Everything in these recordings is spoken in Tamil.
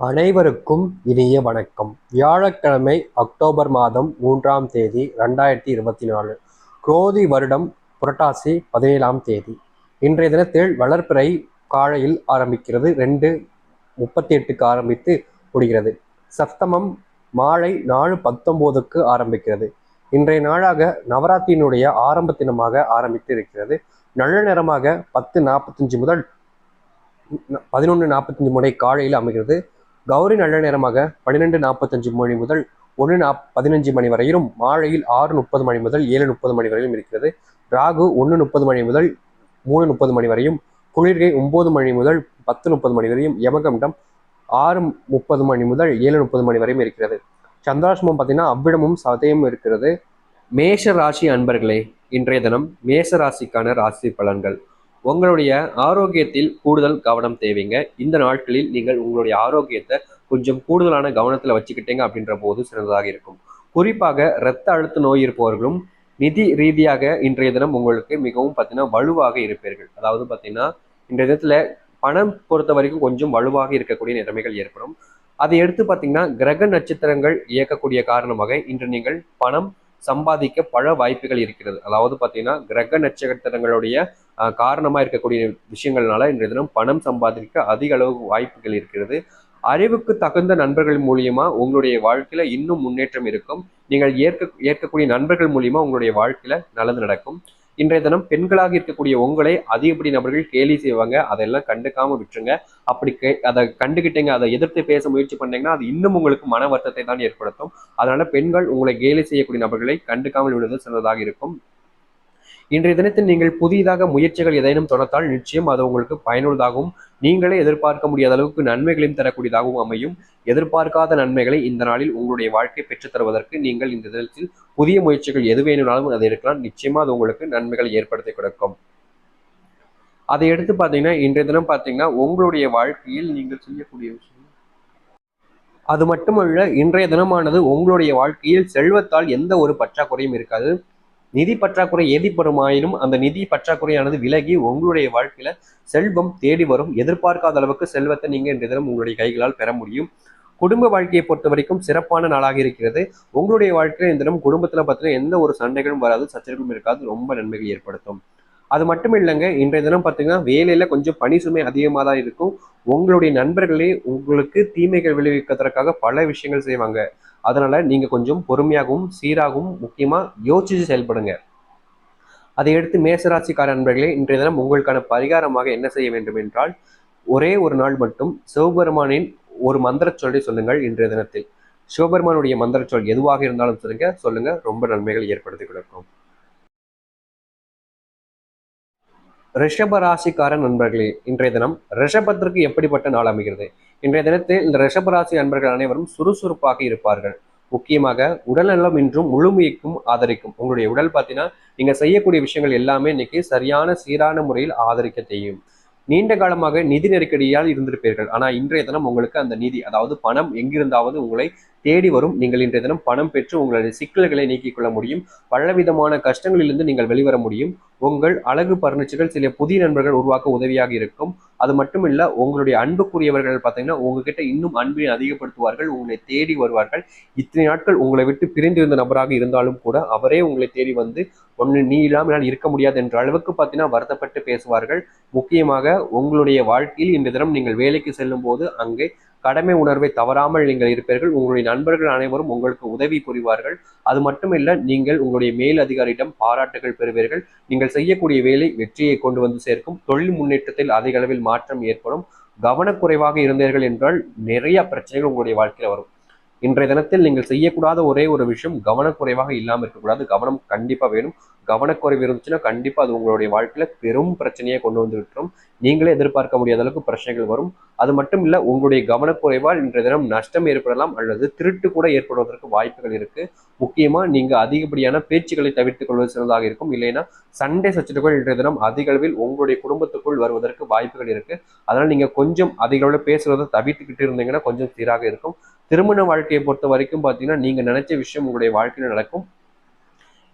அனைவருக்கும் இனிய வணக்கம். வியாழக்கிழமை அக்டோபர் மாதம் மூன்றாம் தேதி ரெண்டாயிரத்தி இருபத்தி நாலு. குரோதி வருடம் புரட்டாசி பதினேழாம் தேதி. இன்றைய தினத்தில் வளர்ப்பிறை காலையில் ஆரம்பிக்கிறது. ரெண்டு முப்பத்தி எட்டுக்கு ஆரம்பித்து முடிகிறது. சப்தமம் மாலை நாலு பத்தொம்போதுக்கு ஆரம்பிக்கிறது. இன்றைய நாளாக நவராத்திரியினுடைய ஆரம்ப தினமாக ஆரம்பித்து இருக்கிறது. நல்ல நேரமாக பத்து நாற்பத்தஞ்சு முதல் பதினொன்று நாற்பத்தஞ்சு முறை காலையில் அமைகிறது. கௌரி நல்ல நேரமாக பன்னிரெண்டு நாற்பத்தஞ்சு மணி முதல் ஒன்று நாப் பதினஞ்சு மணி வரையிலும் மாலையில் ஆறு முப்பது மணி முதல் ஏழு முப்பது மணி வரையிலும் இருக்கிறது. ராகு ஒன்று முப்பது மணி முதல் மூணு முப்பது மணி வரையும் குளிர்கை ஒம்பது மணி முதல் பத்து முப்பது மணி வரையும் யமகண்டம் ஆறு முப்பது மணி முதல் ஏழு முப்பது மணி வரையும் இருக்கிறது. சந்திராசிரமம் பார்த்தீங்கன்னா அவ்விடமும் சதயம் இருக்கிறது. மேஷ ராசி அன்பர்களே இன்றைய தினம் மேஷ ராசிக்கான ராசி பலன்கள். உங்களுடைய ஆரோக்கியத்தில் கூடுதல் கவனம் தேவைங்க. இந்த நாட்களில் நீங்கள் உங்களுடைய ஆரோக்கியத்தை கொஞ்சம் கூடுதலான கவனத்தில் வச்சுக்கிட்டீங்க அப்படின்ற போது சிறந்ததாக இருக்கும். குறிப்பாக இரத்த அழுத்த நோய் இருப்பவர்களும் நிதி ரீதியாக இன்றைய தினம் உங்களுக்கு மிகவும் பார்த்தீங்கன்னா வலுவாக இருப்பீர்கள். அதாவது பார்த்தீங்கன்னா இன்றைய தினத்தில் பணம் பொறுத்த வரைக்கும் கொஞ்சம் வலுவாக இருக்கக்கூடிய நிலைமைகள் ஏற்படும். அதை எடுத்து பார்த்தீங்கன்னா கிரக நட்சத்திரங்கள் இயக்கக்கூடிய காரணமாக இன்று நீங்கள் பணம் சம்பாதிக்க பல வாய்ப்புகள் இருக்கிறது. அதாவது பார்த்தீங்கன்னா கிரக நட்சத்திரங்களுடைய காரணமாக இருக்கக்கூடிய விஷயங்கள்னால இன்றைய தினம் பணம் சம்பாதிக்க அதிக அளவு வாய்ப்புகள் இருக்கிறது. அறிவுக்கு தகுந்த நண்பர்கள் மூலியமா உங்களுடைய வாழ்க்கையில இன்னும் முன்னேற்றம் இருக்கும். நீங்கள் ஏற்க ஏற்கக்கூடிய நண்பர்கள் மூலியமா உங்களுடைய வாழ்க்கையில நல்லது நடக்கும். இன்றைய தினம் பெண்களாக இருக்கக்கூடிய உங்களை அதிகப்படி நபர்கள் கேலி செய்வாங்க. அதெல்லாம் கண்டுக்காம விட்டுருங்க. அப்படி கே அதை கண்டுகிட்டீங்க அதை எதிர்த்து பேச முயற்சி பண்ணீங்கன்னா அது இன்னும் உங்களுக்கு மன வருத்தத்தை தான் ஏற்படுத்தும். அதனால பெண்கள் உங்களை கேலி செய்யக்கூடிய நபர்களை கண்டுக்காமல் விடுவது சிறந்ததாக இருக்கும். இன்றைய தினத்தில் நீங்கள் புதிதாக முயற்சிகள் ஏதேனும் தொடர்த்தால் நிச்சயம் அது உங்களுக்கு பயனுள்ளதாகவும் நீங்களே எதிர்பார்க்க முடியாத அளவுக்கு நன்மைகளையும் தரக்கூடியதாகவும் அமையும். எதிர்பார்க்காத நன்மைகளை இந்த நாளில் உங்களுடைய வாழ்க்கை பெற்றுத் தருவதற்கு நீங்கள் இந்த தினத்தில் புதிய முயற்சிகள் எது வேணும்னாலும் அதை இருக்கலாம் நிச்சயமா அது உங்களுக்கு நன்மைகள் ஏற்படுத்தி கொடுக்கும். அதை எடுத்து பார்த்தீங்கன்னா இன்றைய தினம் பார்த்தீங்கன்னா உங்களுடைய வாழ்க்கையில் நீங்கள் செய்யக்கூடிய விஷயம். அது மட்டுமல்ல இன்றைய தினமானது உங்களுடைய வாழ்க்கையில் செல்வத்தால் எந்த ஒரு பற்றாக்குறையும் இருக்காது. நிதி பற்றாக்குறை ஏதிப்படுமாயினும் அந்த நிதி பற்றாக்குறையானது விலகி உங்களுடைய வாழ்க்கையில செல்வம் தேடி வரும். எதிர்பார்க்காத அளவுக்கு செல்வத்தை நீங்க இன்றைய தினம் உங்களுடைய கைகளால் பெற முடியும். குடும்ப வாழ்க்கையை பொறுத்த வரைக்கும் சிறப்பான நாளாக இருக்கிறது. உங்களுடைய வாழ்க்கையில இந்த தினம் குடும்பத்துல பார்த்தீங்கன்னா எந்த ஒரு சண்டைகளும் வராது சச்சரவும் இருக்காது. ரொம்ப நன்மைகள் ஏற்படுத்தும். அது மட்டும் இல்லைங்க இன்றைய தினம் பார்த்தீங்கன்னா வேலையில கொஞ்சம் பணி சுமை அதிகமாக தான் இருக்கும். உங்களுடைய நண்பர்களே உங்களுக்கு தீமைகள் விளைவிக்கிறதுக்காக பல விஷயங்கள் செய்வாங்க. அதனால நீங்க கொஞ்சம் பொறுமையாகவும் சீராகவும் முக்கியமா யோசிச்சு செயல்படுங்க. அதை எடுத்து மேசராசிக்கார நண்பர்களே இன்றைய தினம் உங்களுக்கான பரிகாரமாக என்ன செய்ய வேண்டும் என்றால் ஒரே ஒரு நாள் மட்டும் சிவபெருமானின் ஒரு மந்திர சொல்லை சொல்லுங்கள் இன்றைய தினத்தில். சிவபெருமானுடைய மந்திர சொல் எதுவாக இருந்தாலும் சொல்லுங்க சொல்லுங்க. ரொம்ப நன்மைகள் ஏற்படுத்தி கொடுக்கும். ரிஷப ராசிக்கார நண்பர்களே இன்றைய தினம் ரிஷபத்திற்கு எப்படிப்பட்ட நாள் அமைகிறது? இன்றைய தினத்தில் இந்த ரிஷபராசி நண்பர்கள் அனைவரும் சுறுசுறுப்பாக இருப்பார்கள். முக்கியமாக உடல்நலம் இன்றும் முழுமைக்கும் ஆதரிக்கும். உங்களுடைய உடல் பார்த்தீங்கன்னா நீங்கள் செய்யக்கூடிய விஷயங்கள் எல்லாமே இன்னைக்கு சரியான சீரான முறையில் ஆதரிக்க செய்யும் நீண்ட காலமாக நிதி நெருக்கடியால் இருந்திருப்பீர்கள். ஆனால் இன்றைய தினம் உங்களுக்கு அந்த நிதி அதாவது பணம் எங்கிருந்தாவது உங்களை தேடி வரும். நீங்கள் இன்றைய தினம் பணம் பெற்று உங்களுடைய சிக்கல்களை நீக்கிக் கொள்ள முடியும். பலவிதமான கஷ்டங்களிலிருந்து நீங்கள் வெளிவர முடியும். உங்கள் அழகு பர்னிச்சர்கள் சில புதிய நண்பர்கள் உருவாக்க உதவியாக இருக்கும். அது மட்டும் இல்லை உங்களுடைய அன்புக்குரியவர்கள் பார்த்தீங்கன்னா உங்ககிட்ட இன்னும் அன்பினை அதிகப்படுத்துவார்கள் உங்களை தேடி வருவார்கள். இத்தனை நாட்கள் உங்களை விட்டு பிரிந்திருந்த நபராக இருந்தாலும் கூட அவரே உங்களை தேடி வந்து ஒன்று நீ இல்லாமல் இருக்க முடியாது என்ற அளவுக்கு பார்த்தீங்கன்னா வருத்தப்பட்டு பேசுவார்கள். முக்கியமாக உங்களுடைய வாழ்க்கையில் இந்த தினம் நீங்கள் வேலைக்கு செல்லும் போது அங்கே கடமை உணர்வை தவறாமல் நீங்கள் இருப்பீர்கள். உங்களுடைய நண்பர்கள் அனைவரும் உங்களுக்கு உதவி புரிவார்கள். அது மட்டுமில்ல நீங்கள் உங்களுடைய மேல் அதிகாரியிடம் பாராட்டுகள் பெறுவீர்கள். நீங்கள் செய்யக்கூடிய வேலை வெற்றியை கொண்டு வந்து சேர்க்கும். தொழில் முன்னேற்றத்தில் அதிக அளவில் மாற்றம் ஏற்படும். கவனக்குறைவாக இருந்தீர்கள் என்றால் நிறைய பிரச்சனைகள் உங்களுடைய வாழ்க்கையில் வரும். இன்றைய தினத்தில் நீங்கள் செய்யக்கூடாத ஒரே ஒரு விஷயம் கவனக்குறைவாக இல்லாமல் இருக்கக்கூடாது. கவனம் கண்டிப்பாக வேணும். கவனக்குறைவு இருந்துச்சுன்னா கண்டிப்பாக அது உங்களுடைய வாழ்க்கையில் பெரும் பிரச்சனையை கொண்டு வந்து விட்டுரும். நீங்களே எதிர்பார்க்க முடியாத அளவுக்கு பிரச்சனைகள் வரும். அது மட்டும் இல்லை உங்களுடைய கவனக்குறைவால் இன்றைய தினம் நஷ்டம் ஏற்படலாம் அல்லது திருட்டு கூட ஏற்படுவதற்கு வாய்ப்புகள் இருக்குது முக்கியமாக நீங்கள் அதிகப்படியான பேச்சுக்களை தவிர்த்துக் கொள்வது சிறந்ததாக இருக்கும். இல்லைன்னா சண்டே சச்சரவுகள் இன்றைய தினம் அதிக அளவில் உங்களுடைய குடும்பத்துக்குள் வருவதற்கு வாய்ப்புகள் இருக்குது அதனால் நீங்கள் கொஞ்சம் அதிக அளவில் பேசுறதை தவிர்த்துக்கிட்டு இருந்தீங்கன்னா கொஞ்சம் சீராக இருக்கும். திருமண வாழ்க்கையை பொறுத்த வரைக்கும் பார்த்தீங்கன்னா நீங்கள் நினைச்ச விஷயம் உங்களுடைய வாழ்க்கையில் நடக்கும்.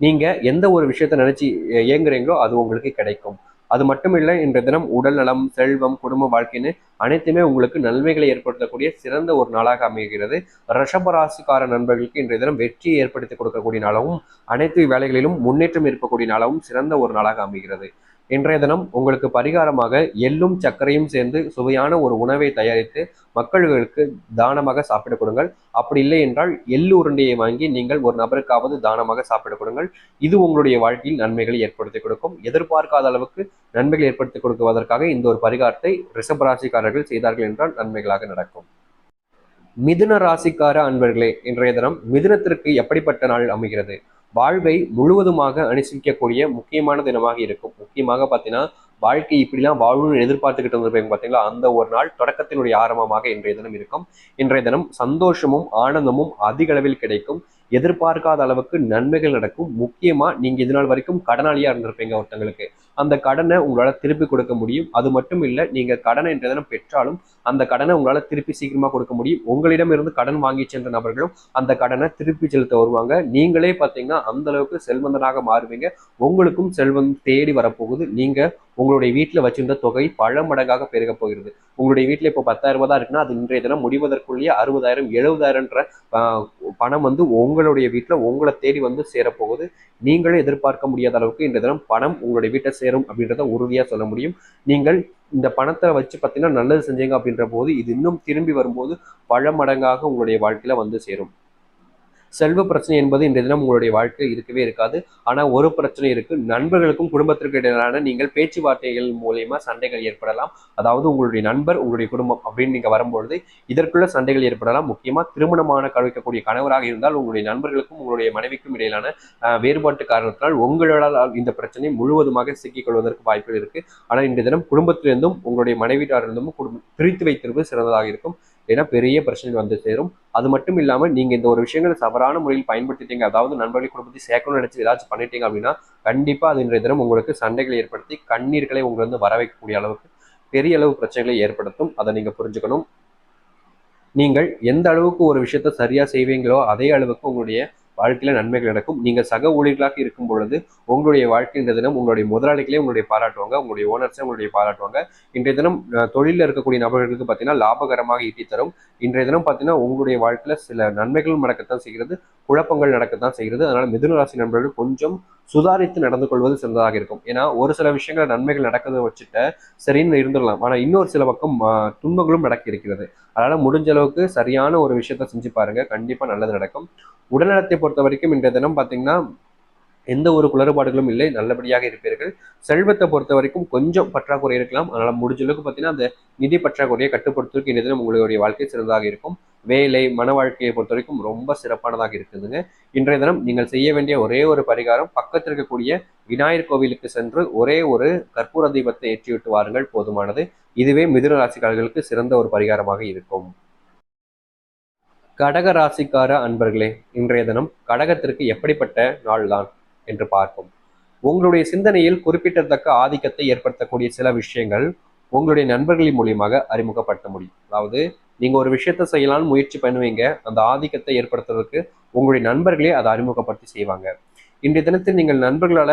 நீங்கள் எந்த ஒரு விஷயத்த நினச்சி இயங்குறீங்களோ அது உங்களுக்கு கிடைக்கும். அது மட்டும் இல்லை இன்றைய தினம் உடல் நலம் செல்வம் குடும்ப வாழ்க்கைன்னு அனைத்துமே உங்களுக்கு நன்மைகளை ஏற்படுத்தக்கூடிய சிறந்த ஒரு நாளாக அமைகிறது. ரிஷபராசிக்கார நண்பர்களுக்கு இன்றைய தினம் வெற்றியை ஏற்படுத்தி கொடுக்கக்கூடிய நாளாகவும் அனைத்து வேலைகளிலும் முன்னேற்றம் இருக்கக்கூடிய நாளாகவும் சிறந்த ஒரு நாளாக அமைகிறது. இன்றைய தினம் உங்களுக்கு பரிகாரமாக எள்ளும் சர்க்கரையும் சேர்ந்து சுவையான ஒரு உணவை தயாரித்து மக்களுக்கு தானமாக சாப்பிட கொடுங்கள். அப்படி இல்லை என்றால் எள்ளு உருண்டையை வாங்கி நீங்கள் ஒரு நபருக்காவது தானமாக சாப்பிட கொடுங்கள். இது உங்களுடைய வாழ்க்கையில் நன்மைகளை ஏற்படுத்தி கொடுக்கும். எதிர்பார்க்காத அளவுக்கு நன்மைகள் ஏற்படுத்தி கொடுக்குவதற்காக இந்த ஒரு பரிகாரத்தை ரிஷபராசிக்காரர்கள் செய்தார்கள் என்றால் நன்மைகளாக நடக்கும். மிதுன ராசிக்கார அன்பர்களே இன்றைய தினம் மிதுனத்திற்கு எப்படிப்பட்ட நாள் அமைகிறது? வாழ்வை முழுவதுமாக அனுசரிக்கக்கூடிய முக்கியமான தினமாக இருக்கும். முக்கியமாக பார்த்தீங்கன்னா வாழ்க்கை இப்படிலாம் வாழணும்னு எதிர்பார்த்துக்கிட்டு இருந்திருப்பீங்க பார்த்தீங்களா? அந்த ஒரு நாள் தொடக்கத்தினுடைய ஆரம்பமாக இன்றைய தினம் இருக்கும். இன்றைய தினம் சந்தோஷமும் ஆனந்தமும் அதிக அளவில் கிடைக்கும். எதிர்பார்க்காத அளவுக்கு நன்மைகள் நடக்கும். முக்கியமாக நீங்கள் இது நாள் வரைக்கும் கடனாளியாக இருந்திருப்பீங்க ஒருத்தங்களுக்கு. அந்த கடனை உங்களால திருப்பி கொடுக்க முடியும். அது மட்டும் இல்லை நீங்க கடனை என்ற தினம் பெற்றாலும் அந்த கடனை உங்களால திருப்பி சீக்கிரமா கொடுக்க முடியும். உங்களிடமிருந்து கடன் வாங்கி சென்ற நபர்களும் அந்த கடனை திருப்பி செலுத்த வருவாங்க. நீங்களே பார்த்தீங்கன்னா அந்த அளவுக்கு செல்வந்தனாக மாறுவீங்க. உங்களுக்கும் செல்வம் தேடி வரப்போகுது. நீங்க உங்களுடைய வீட்டில் வச்சிருந்த தொகை பல மடங்காக பெருக போகிறது. உங்களுடைய வீட்டில் இப்போ பத்தாயிரம் ரூபாய் தான் இருக்குன்னா அது இன்றைய தினம் முடிவதற்குள்ளேயே அறுபதாயிரம் எழுபதாயிரம்ன்ற பணம் வந்து உங்களுடைய வீட்டில் உங்களை தேடி வந்து சேரப்போகுது. நீங்களே எதிர்பார்க்க முடியாத அளவுக்கு இன்றைய தினம் பணம் உங்களுடைய வீட்டை சேரும் அப்படின்றத உறுதியாக சொல்ல முடியும். நீங்கள் இந்த பணத்தை வச்சு பார்த்தீங்கன்னா நல்லது செஞ்சீங்க அப்படின்ற போது இது இன்னும் திரும்பி வரும்போது பல மடங்காக உங்களுடைய வாழ்க்கையில் வந்து சேரும். செல்வ பிரச்சனை என்பது இன்றைய தினம் உங்களுடைய வாழ்க்கை இருக்கவே இருக்காது. ஆனால் ஒரு பிரச்சனை இருக்கு. நண்பர்களுக்கும் குடும்பத்திற்கு இடையிலான நீங்கள் பேச்சுவார்த்தைகள் மூலயமா சண்டைகள் ஏற்படலாம். அதாவது உங்களுடைய நண்பர் உங்களுடைய குடும்பம் அப்படின்னு நீங்க வரும்பொழுது இதற்குள்ள சண்டைகள் ஏற்படலாம். முக்கியமாக திருமணமான கழிக்கக்கூடிய கணவராக இருந்தால் உங்களுடைய நண்பர்களுக்கும் உங்களுடைய மனைவிக்கும் இடையிலான வேறுபாட்டு காரணத்தினால் உங்களால் இந்த பிரச்சனை முழுவதுமாக சிக்கிக் கொள்வதற்கு வாய்ப்புகள் இருக்கு. ஆனால் இன்றைய தினம் குடும்பத்திலிருந்தும் உங்களுடைய மனைவிட்டாரிருந்தும் குடும்பம் பிரித்து வைத்திருப்பது சிறந்ததாக இருக்கும். ஏன்னா பெரிய பிரச்சனைகள் வந்து சேரும். அது மட்டும் இல்லாம நீங்க இந்த ஒரு விஷயங்களை தவறான முறையில் பயன்படுத்திட்டீங்க அதாவது நண்பர்களை குடும்பத்தை சேர்க்கணும்னு நினைச்சு ஏதாச்சும் பண்ணிட்டீங்க அப்படின்னா கண்டிப்பா அது இன்றைய தினம் உங்களுக்கு சண்டைகளை ஏற்படுத்தி கண்ணீர்களை உங்களை வந்து வர வைக்கக்கூடிய அளவுக்கு பெரிய அளவு பிரச்சனைகளை ஏற்படுத்தும். அதை நீங்க புரிஞ்சுக்கணும். நீங்கள் எந்த அளவுக்கு ஒரு விஷயத்த சரியா செய்வீங்களோ அதே அளவுக்கு உங்களுடைய வாழ்க்கையில நன்மைகள் நடக்கும். நீங்க சக ஊழியர்களாக இருக்கும் பொழுது உங்களுடைய வாழ்க்கைன்ற தினம் உங்களுடைய முதலாளிகளே உங்களுடைய பாராட்டுவாங்க. உங்களுடைய ஓனர்ஸே உங்களுடைய பாராட்டுவாங்க. இன்றைய தினம் தொழிலில் இருக்கக்கூடிய நபர்களுக்கு பார்த்தீங்கன்னா லாபகரமாக ஈட்டி தரும். இன்றைய தினம் பார்த்தீங்கன்னா உங்களுடைய வாழ்க்கையில சில நன்மைகளும் நடக்கத்தான் செய்கிறது. குழப்பங்கள் நடக்கத்தான் செய்கிறது. அதனால மிதுன ராசி நண்பர்கள் கொஞ்சம் சுதாரித்து நடந்து கொள்வது சிறந்ததாக இருக்கும். ஏன்னா ஒரு சில விஷயங்கள் நன்மைகள் நடக்கிறத வச்சுட்டு சரின்னு இருந்துடலாம். ஆனா இன்னொரு சில பக்கம் துன்பங்களும் நடக்க இருக்கிறது. அதனால முடிஞ்ச அளவுக்கு சரியான ஒரு விஷயத்த செஞ்சு பாருங்க. கண்டிப்பா நல்லது நடக்கும். உடல்நலத்தை பொறுத்த வரைக்கும் இன்றைய தினம் பார்த்தீங்கன்னா எந்த ஒரு குளறுபாடுகளும் இல்லை நல்லபடியாக இருப்பீர்கள். செல்வத்தை பொறுத்த வரைக்கும் கொஞ்சம் பற்றாக்குறை இருக்கலாம். அதனால் முடிஞ்ச அளவுக்கு பார்த்தீங்கன்னா அந்த நிதி பற்றாக்குறையை கட்டுப்படுத்துவதற்கு இன்றைய தினம் உங்களுடைய வாழ்க்கை சிறந்ததாக இருக்கும். வேலை மன வாழ்க்கையை பொறுத்த வரைக்கும் ரொம்ப சிறப்பானதாக இருக்குதுங்க. இன்றைய தினம் நீங்கள் செய்ய வேண்டிய ஒரே ஒரு பரிகாரம் பக்கத்தில் இருக்கக்கூடிய விநாயகர் கோவிலுக்கு சென்று ஒரே ஒரு கற்பூர தீபத்தை ஏற்றிவிட்டு வாருங்கள். போதுமானது. இதுவே மிதுன ராசிக்காரர்களுக்கு சிறந்த ஒரு பரிகாரமாக இருக்கும். கடக ராசிக்கார அன்பர்களே இன்றைய தினம் கடகத்திற்கு எப்படிப்பட்ட நாள் தான் என்று பார்ப்போம். உங்களுடைய சிந்தனையில் குறிப்பிடத்தக்க ஆதிக்கத்தை ஏற்படுத்தக்கூடிய சில விஷயங்கள் உங்களுடைய நண்பர்களின் மூலியமாக அறிமுகப்படுத்த முடியும். அதாவது நீங்க ஒரு விஷயத்த செய்யலாம்னு முயற்சி பண்ணுவீங்க அந்த ஆதிக்கத்தை ஏற்படுத்துறதுக்கு உங்களுடைய நண்பர்களே அதை அறிமுகப்படுத்தி செய்வாங்க. இன்றைய தினத்தில் நீங்கள் நண்பர்களால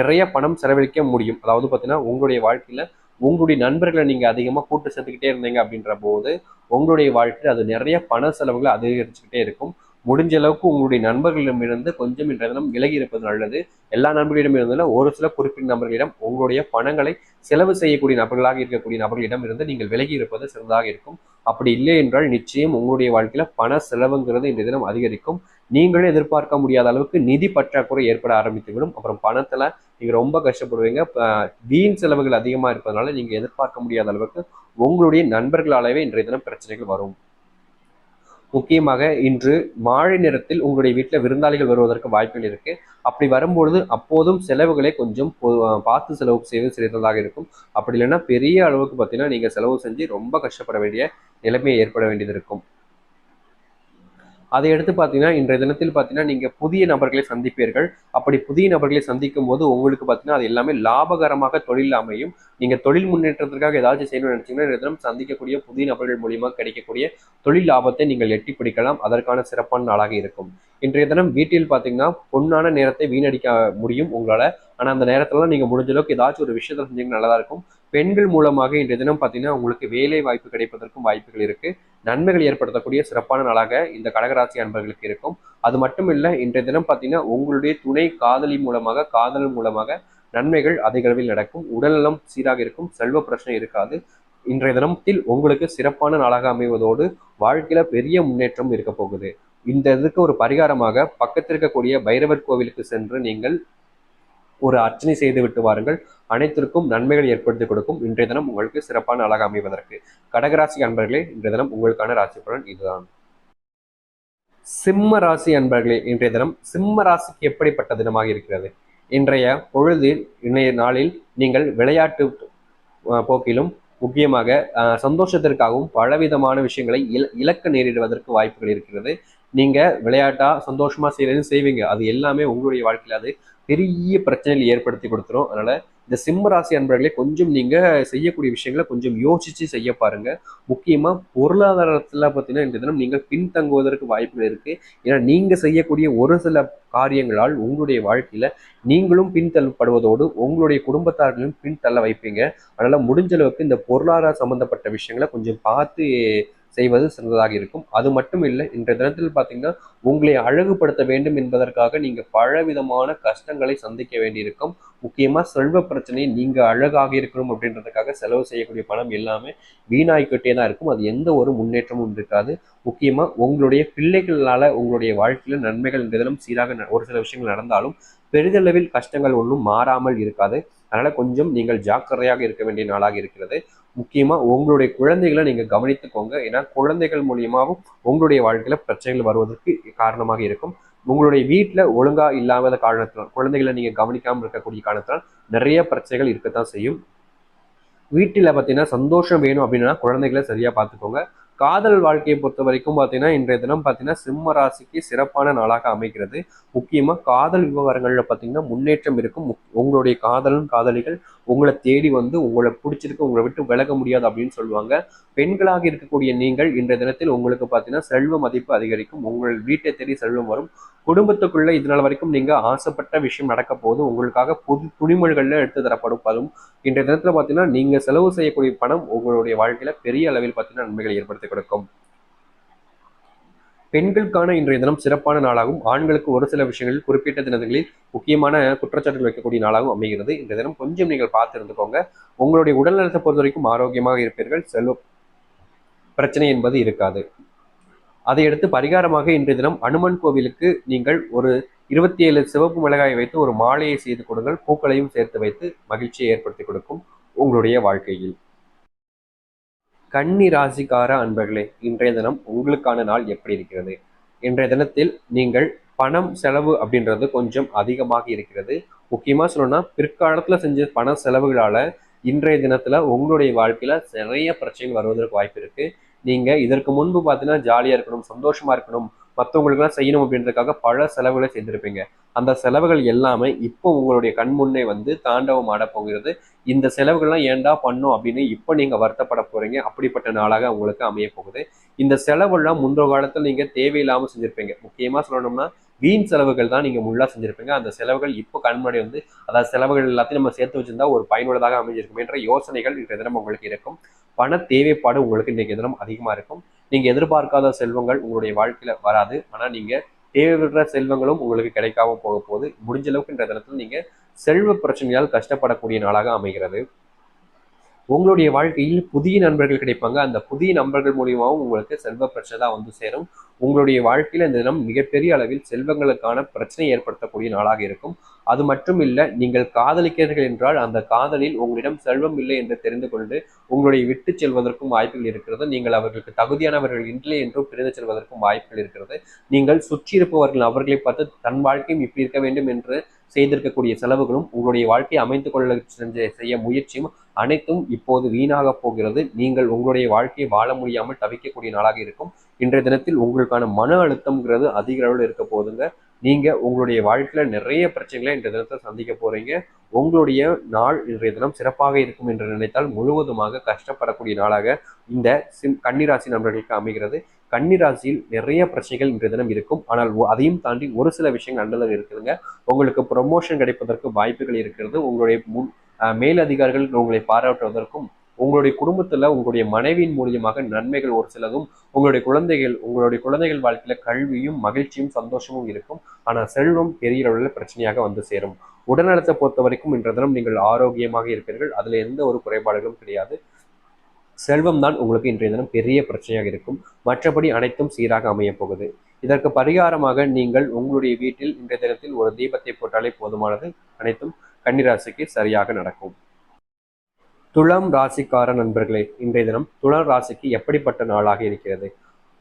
நிறைய பணம் செலவழிக்க முடியும். அதாவது பார்த்தீங்கன்னா உங்களுடைய வாழ்க்கையில உங்களுடைய நண்பர்களை நீங்க அதிகமா கூட்டு சேர்த்துக்கிட்டே இருந்தீங்க அப்படின்ற போது உங்களுடைய வாழ்க்கையில் அது நிறைய பண செலவுகளை அதிகரிச்சுக்கிட்டே இருக்கும். முடிஞ்ச அளவுக்கு உங்களுடைய நண்பர்களிடமிருந்து கொஞ்சம் இன்றைய தினம் விலகி இருப்பது நல்லது. எல்லா நண்பர்களிடம் இருந்தாலும் ஒரு சில குறிப்பிட்ட நபர்களிடம் உங்களுடைய பணங்களை செலவு செய்யக்கூடிய நபர்களாக இருக்கக்கூடிய நபர்களிடம் இருந்து நீங்கள் விலகி இருப்பது சிறந்ததாக இருக்கும். அப்படி இல்லை என்றால் நிச்சயம் உங்களுடைய வாழ்க்கையில பண செலவுங்கிறது இன்றைய தினம் அதிகரிக்கும். நீங்களே எதிர்பார்க்க முடியாத அளவுக்கு நிதி பற்றாக்குறை ஏற்பட ஆரம்பித்துவிடும். அப்புறம் பணத்துல நீங்கள் ரொம்ப கஷ்டப்படுவீங்க. வீண் செலவுகள் அதிகமாக இருப்பதனால நீங்கள் எதிர்பார்க்க முடியாத அளவுக்கு உங்களுடைய நண்பர்களாலவே இன்றைய தினம் பிரச்சனைகள் வரும். முக்கியமாக இன்று மாழை நேரத்தில் உங்களுடைய வீட்டில் விருந்தாளிகள் வருவதற்கு வாய்ப்புகள் இருக்கு. அப்படி வரும்பொழுது அப்போதும் செலவுகளை கொஞ்சம் பார்த்து செலவு செய்வது சிறந்ததாக இருக்கும். அப்படி இல்லைன்னா பெரிய அளவுக்கு பார்த்தீங்கன்னா நீங்கள் செலவு செஞ்சு ரொம்ப கஷ்டப்பட வேண்டிய நிலைமை ஏற்பட வேண்டியது இருக்கும். அதை எடுத்து பார்த்தீங்கன்னா இன்றைய தினத்தில் பார்த்தீங்கன்னா நீங்கள் புதிய நபர்களை சந்திப்பீர்கள். அப்படி புதிய நபர்களை சந்திக்கும் போது உங்களுக்கு பார்த்தீங்கன்னா அது எல்லாமே லாபகரமாக தொழில் அமையும். நீங்கள் தொழில் முன்னேற்றத்திற்காக ஏதாச்சும் செய்யணும்னு நினைச்சீங்கன்னா இன்றைய தினம் சந்திக்கக்கூடிய புதிய நபர்கள் மூலியமாக கிடைக்கக்கூடிய தொழில் லாபத்தை நீங்கள் எட்டி பிடிக்கலாம். அதற்கான சிறப்பான நாளாக இருக்கும். இன்றைய தினம் வீட்டில் பார்த்தீங்கன்னா பொன்னான நேரத்தை வீணடிக்க முடியும் உங்களால். ஆனால் அந்த நேரத்துல நீங்கள் முடிஞ்ச அளவுக்கு ஏதாச்சும் ஒரு விஷயத்தை செஞ்சீங்கன்னா நல்லா இருக்கும். பெண்கள் மூலமாக இன்றைய தினம் பார்த்தீங்கன்னா உங்களுக்கு வேலை வாய்ப்பு கிடைப்பதற்கும் வாய்ப்புகள் இருக்கு. நன்மைகள் ஏற்படுத்தக்கூடிய சிறப்பான நாளாக இந்த கடகராசி அன்பர்களுக்கு இருக்கும். அது மட்டும் இல்ல இன்றைய தினம் பார்த்தீங்கன்னா உங்களுடைய துணை காதலி மூலமாக காதல் மூலமாக நன்மைகள் அதிக அளவில் நடக்கும் உடல்நலம் சீராக இருக்கும். செல்வ பிரச்சனை இருக்காது. இன்றைய தினத்தில் உங்களுக்கு சிறப்பான நாளாக அமைவதோடு வாழ்க்கையில பெரிய முன்னேற்றம் இருக்க போகுது. இந்த இதுக்கு ஒரு பரிகாரமாக பக்கத்தில் இருக்கக்கூடிய பைரவர் கோவிலுக்கு சென்று நீங்கள் ஒரு அர்ச்சனை செய்து விட்டு வாருங்கள். அனைத்திற்கும் நன்மைகள் ஏற்படுத்தி கொடுக்கும். இன்றைய தினம் உங்களுக்கு சிறப்பான அழகாக அமைவதற்கு. கடகராசி அன்பர்களே இன்றைய தினம் உங்களுக்கான ராசி பலன் இதுதான். சிம்ம ராசி அன்பர்களே இன்றைய தினம் சிம்ம ராசிக்கு எப்படிப்பட்ட தினமாக இருக்கிறது? இன்றைய பொழுது இன்றைய நாளில் நீங்கள் விளையாட்டு போக்கிலும் முக்கியமாக அஹ், சந்தோஷத்திற்காகவும் பலவிதமான விஷயங்களை இல இலக்க நேரிடுவதற்கு வாய்ப்புகள் இருக்கிறது. நீங்க விளையாட்டா சந்தோஷமா செய்யறது செய்வீங்க. அது எல்லாமே உங்களுடைய வாழ்க்கையில அது பெரிய பிரச்சனைகள் ஏற்படுத்தி கொடுத்துரும். அதனால இந்த சிம்ம ராசி அன்பர்களே கொஞ்சம் நீங்க செய்யக்கூடிய விஷயங்களை கொஞ்சம் யோசிச்சு செய்ய பாருங்க. முக்கியமா பொருளாதாரத்துல பார்த்தீங்கன்னா இந்த தினம் நீங்கள் பின்தங்குவதற்கு வாய்ப்புகள் இருக்கு. ஏன்னா நீங்க செய்யக்கூடிய ஒரு சில காரியங்களால் உங்களுடைய வாழ்க்கையில நீங்களும் பின்தள்ளப்படுவதோடு உங்களுடைய குடும்பத்தார்களையும் பின்தள்ள வைப்பீங்க. அதனால முடிஞ்ச அளவுக்கு இந்த பொருளாதார சம்பந்தப்பட்ட விஷயங்களை கொஞ்சம் பார்த்து செய்வது சிறந்ததாக இருக்கும். அது மட்டும் இல்லை இன்றைய தினத்தில் பார்த்தீங்கன்னா உங்களை அழகுபடுத்த வேண்டும் என்பதற்காக நீங்க பலவிதமான கஷ்டங்களை சந்திக்க வேண்டியிருக்கும். முக்கியமா செல்வ பிரச்சனை நீங்க அழகாக இருக்கணும் அப்படின்றதுக்காக செலவு செய்யக்கூடிய பணம் எல்லாமே வீணாய்க்கிட்டே தான் இருக்கும். அது எந்த ஒரு முன்னேற்றமும் இருக்காது. முக்கியமா உங்களுடைய பிள்ளைகளால உங்களுடைய வாழ்க்கையில நன்மைகள் இந்த தினம் சீராக ந- ஒரு சில விஷயங்கள் நடந்தாலும் பெரிதளவில் கஷ்டங்கள் ஒன்றும் மாறாமல் இருக்காது. அதனால கொஞ்சம் நீங்கள் ஜாக்கிரதையாக இருக்க வேண்டிய நாளாக இருக்கிறது. முக்கியமா உங்களுடைய குழந்தைகளை நீங்க கவனித்துக்கோங்க. ஏன்னா குழந்தைகள் மூலியமாகவும் உங்களுடைய வாழ்க்கையில பிரச்சனைகள் வருவதற்கு காரணமாக இருக்கும். உங்களுடைய வீட்டில் ஒழுங்கா இல்லாத காரணத்தினால் குழந்தைகளை நீங்க கவனிக்காமல் இருக்கக்கூடிய காரணத்தினால் நிறைய பிரச்சனைகள் இருக்கத்தான் செய்யும். வீட்டில் பார்த்தீங்கன்னா சந்தோஷம் வேணும் அப்படின்னா குழந்தைகளை சரியா பார்த்துக்கோங்க காதல் வாழ்க்கையை பொறுத்த வரைக்கும் பார்த்தீங்கன்னா இன்றைய தினம் பார்த்தீங்கன்னா சிம்ம ராசிக்கு சிறப்பான நாளாக அமைகிறது. முக்கியமா காதல் விவகாரங்கள்ல பார்த்தீங்கன்னா முன்னேற்றம் இருக்கும். முக்- உங்களுடைய காதலன் காதலிகள் உங்களை தேடி வந்து உங்களை பிடிச்சிருக்கு உங்களை விட்டு விலக முடியாது அப்படின்னு சொல்லுவாங்க. பெண்களாக இருக்கக்கூடிய நீங்கள் இன்றைய தினத்தில் உங்களுக்கு பார்த்தீங்கன்னா செல்வ மதிப்பு அதிகரிக்கும். உங்கள் வீட்டை தேடி செல்வம் வரும். குடும்பத்துக்குள்ள இது நாள் வரைக்கும் நீங்க ஆசைப்பட்ட விஷயம் நடக்க போது உங்களுக்காக புது துணிமொழிகள்ல எடுத்து தரப்படும் பதும் இன்றைய தினத்துல பார்த்தீங்கன்னா நீங்க செலவு செய்யக்கூடிய பணம் உங்களுடைய வாழ்க்கையில பெரிய அளவில் பார்த்தீங்கன்னா நன்மைகளை ஏற்படுத்தி கொடுக்கும். பெண்களுக்கான இன்றைய தினம் சிறப்பான நாளாகவும் ஆண்களுக்கு ஒரு சில விஷயங்களில் குறிப்பிட்ட தினங்களில் முக்கியமான குற்றச்சாட்டுகள் வைக்கக்கூடிய நாளாகவும் அமைகிறது. இந்த தினம் கொஞ்சம் நீங்கள் பார்த்து இருந்துக்கோங்க. உங்களுடைய உடல் நலத்தை பொறுத்த வரைக்கும் ஆரோக்கியமாக இருப்பீர்கள். செல்வ பிரச்சனை என்பது இருக்காது. அதையடுத்து பரிகாரமாக இன்றைய தினம் அனுமன் கோவிலுக்கு நீங்கள் ஒரு இருபத்தி ஏழு சிவப்பு மிளகாயை வைத்து ஒரு மாலையை செய்து கொடுங்கள். பூக்களையும் சேர்த்து வைத்து மகிழ்ச்சியை ஏற்படுத்தி கொடுக்கும் உங்களுடைய வாழ்க்கையில். கன்னி ராசிக்கார அன்பர்களே இன்றைய தினம் உங்களுக்கான நாள் எப்படி இருக்கிறது? இன்றைய தினத்தில் நீங்கள் பணம் செலவு அப்படின்றது கொஞ்சம் அதிகமாக இருக்கிறது. முக்கியமா சொல்லணும்னா பிற்காலத்துல செஞ்ச பண செலவுகளால இன்றைய தினத்துல உங்களுடைய வாழ்க்கையில நிறைய பிரச்சனைகள் வருவதற்கு வாய்ப்பு இருக்கு. நீங்கள் இதற்கு முன்பு பார்த்தீங்கன்னா ஜாலியாக இருக்கணும் சந்தோஷமாக இருக்கணும் மற்றவங்களுக்குலாம் செய்யணும் அப்படின்றதுக்காக பல செலவுகளை செய்திருப்பீங்க. அந்த செலவுகள் எல்லாமே இப்போ உங்களுடைய கண் முன்னே வந்து தாண்டவம் ஆட போகிறது. இந்த செலவுகள்லாம் ஏன்டா பண்ணோம் அப்படின்னு இப்போ நீங்கள் வருத்தப்பட போகிறீங்க அப்படிப்பட்ட நாளாக உங்களுக்கு அமைய போகுது. இந்த செலவெல்லாம் முன்ற காலத்தில் நீங்கள் தேவையில்லாமல் செஞ்சுருப்பீங்க. முக்கியமாக சொல்லணும்னா வீண் செலவுகள் தான் நீங்கள் முள்ளா செஞ்சுருப்பீங்க. அந்த செலவுகள் இப்போ கண்முன்னாடி வந்து அதாவது செலவுகள் எல்லாத்தையும் நம்ம சேர்த்து வச்சிருந்தா ஒரு பயனுள்ளதாக அமைஞ்சிருக்கும் என்ற யோசனைகள் இன்றைய தினம் உங்களுக்கு இருக்கும். பண தேவைப்பாடு உங்களுக்கு இன்றைக்கு தினம் அதிகமாக இருக்கும். நீங்கள் எதிர்பார்க்காத செல்வங்கள் உங்களுடைய வாழ்க்கையில் வராது. ஆனால் நீங்கள் தேவைப்படுற செல்வங்களும் உங்களுக்கு கிடைக்காம போக போகுது. முடிஞ்ச அளவுக்கு இன்றைய தினத்தில் நீங்கள் செல்வ பிரச்சனையால் கஷ்டப்படக்கூடிய நாளாக அமைகிறது. உங்களுடைய வாழ்க்கையில் புதிய நண்பர்கள் கிடைப்பாங்க. அந்த புதிய நண்பர்கள் மூலியமாகவும் உங்களுக்கு செல்வ பிரச்சனை வந்து சேரும். உங்களுடைய வாழ்க்கையில் இந்த தினம் மிகப்பெரிய அளவில் செல்வங்களுக்கான பிரச்சனை ஏற்படுத்தக்கூடிய நாளாக இருக்கும். அது மட்டும் இல்லை நீங்கள் காதலிக்கிறீர்கள் என்றால் அந்த காதலில் உங்களிடம் செல்வம் இல்லை என்று தெரிந்து கொண்டு உங்களுடைய விட்டு செல்வதற்கும் வாய்ப்புகள் இருக்கிறது. நீங்கள் அவர்களுக்கு தகுதியானவர்கள் இல்லை என்றும் பிரிந்து செல்வதற்கும் வாய்ப்புகள் இருக்கிறது. நீங்கள் சுற்றி இருப்பவர்கள் அவர்களை பார்த்து தன் வாழ்க்கையும் இப்படி இருக்க வேண்டும் என்று செய்திருக்கக்கூடிய செலவுகளும் உங்களுடைய வாழ்க்கையை அமைந்து கொள்ள செஞ்ச செய்ய முயற்சியும் அனைத்தும் இப்போது வீணாக போகிறது. நீங்கள் உங்களுடைய வாழ்க்கையை வாழ முடியாமல் தவிக்கக்கூடிய நாளாக இருக்கும். இன்றைய தினத்தில் உங்களுக்கான மன அழுத்தம்ங்கிறது அதிக அளவில் இருக்க போதுங்க நீங்க உங்களுடைய வாழ்க்கையில நிறைய பிரச்சனைகளை இன்றைய தினத்தை சந்திக்க போறீங்க. உங்களுடைய நாள் இன்றைய தினம் சிறப்பாக இருக்கும் என்று நினைத்தால் முழுவதுமாக கஷ்டப்படக்கூடிய நாளாக இந்த சிம் கன்னிராசி நண்பர்களுக்கு அமைகிறது. கன்னிராசியில் நிறைய பிரச்சனைகள் இன்றைய தினம் இருக்கும். ஆனால் அதையும் தாண்டி ஒரு சில விஷயங்கள் நல்லதாக இருக்குதுங்க. உங்களுக்கு ப்ரொமோஷன் கிடைப்பதற்கு வாய்ப்புகள் இருக்கிறது. உங்களுடைய முன் மேலதிகாரிகள் உங்களை பாராட்டுவதற்கும் உங்களுடைய குடும்பத்துல உங்களுடைய மனைவியின் மூலியமாக நன்மைகள் ஒரு சிலதும் உங்களுடைய குழந்தைகள் உங்களுடைய குழந்தைகள் வாழ்க்கையில கல்வியும் மகிழ்ச்சியும் சந்தோஷமும் இருக்கும். ஆனா செல்வம் பெரிய அளவில் பிரச்சனையாக வந்து சேரும். உடல்நலத்தை பொறுத்த வரைக்கும் இன்ற தினம் நீங்கள் ஆரோக்கியமாக இருப்பீர்கள். அதுல எந்த ஒரு குறைபாடுகளும் கிடையாது. செல்வம் தான் உங்களுக்கு இன்றைய தினம் பெரிய பிரச்சனையாக இருக்கும். மற்றபடி அனைத்தும் சீராக அமையப் போகுது. இதற்கு பரிகாரமாக நீங்கள் உங்களுடைய வீட்டில் இன்றைய தினத்தில் ஒரு தீபத்தை போட்டாலே போதுமானது. அனைத்தும் கன்னிராசிக்கு சரியாக நடக்கும். துளம் ராசிக்கார நண்பர்களே இன்றைய தினம் துளம் ராசிக்கு எப்படிப்பட்ட நாளாக இருக்கிறது?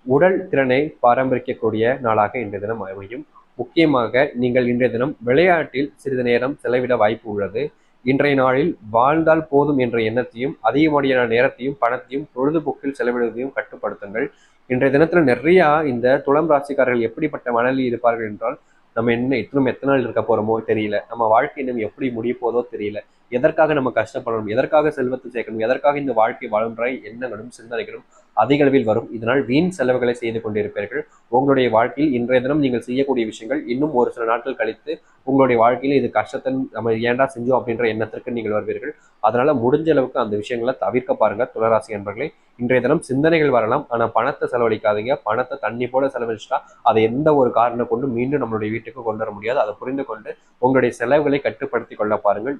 உடல் திறனை பாரம்பரிக்கக்கூடிய நாளாக இன்றைய தினம் அமையும். முக்கியமாக நீங்கள் இன்றைய தினம் விளையாட்டில் சிறிது நேரம் செலவிட வாய்ப்பு உள்ளது. இன்றைய நாளில் வாழ்ந்தால் போதும் என்ற எண்ணத்தையும் அதிகப்படியான நேரத்தையும் பணத்தையும் பொழுதுபோக்கில் செலவிடுவதையும் கட்டுப்படுத்துங்கள். இன்றைய தினத்துல நிறைய இந்த துளம் ராசிக்காரர்கள் எப்படிப்பட்ட மனநிலை இருப்பார்கள் என்றால் நம்ம என்ன இன்னும் எத்தனை நாள் இருக்க போறோமோ தெரியல. நம்ம வாழ்க்கை இன்னும் எப்படி முடிய போதோ தெரியல. எதற்காக நம்ம கஷ்டப்படணும்? எதற்காக செல்வத்தை சேர்க்கணும்? எதற்காக இந்த வாழ்க்கை வாழுன்ற எண்ணங்களும் சிந்தனைகளும் அதிக அளவில் வரும். இதனால் வீண் செலவுகளை செய்து கொண்டிருப்பீர்கள். உங்களுடைய வாழ்க்கையில் இன்றைய தினம் நீங்கள் செய்யக்கூடிய விஷயங்கள் இன்னும் ஒரு சில நாட்கள் கழித்து உங்களுடைய வாழ்க்கையில் இது கஷ்டத்தை நம்ம ஏன்டா செஞ்சோம் அப்படின்ற எண்ணத்திற்கு நீங்கள் வருவீர்கள். அதனால முடிஞ்ச அளவுக்கு அந்த விஷயங்களை தவிர்க்க பாருங்க துளராசி என்பர்களே இன்றைய தினம் சிந்தனைகள் வரலாம். ஆனால் பணத்தை செலவழிக்காதீங்க. பணத்தை தண்ணி போல செலவழிச்சிட்டா அதை எந்த ஒரு காரணம் கொண்டு மீண்டும் நம்மளுடைய வீட்டுக்கு கொண்டு வர முடியாது. அதை புரிந்து கொண்டு உங்களுடைய செலவுகளை கட்டுப்படுத்தி கொள்ள பாருங்கள்.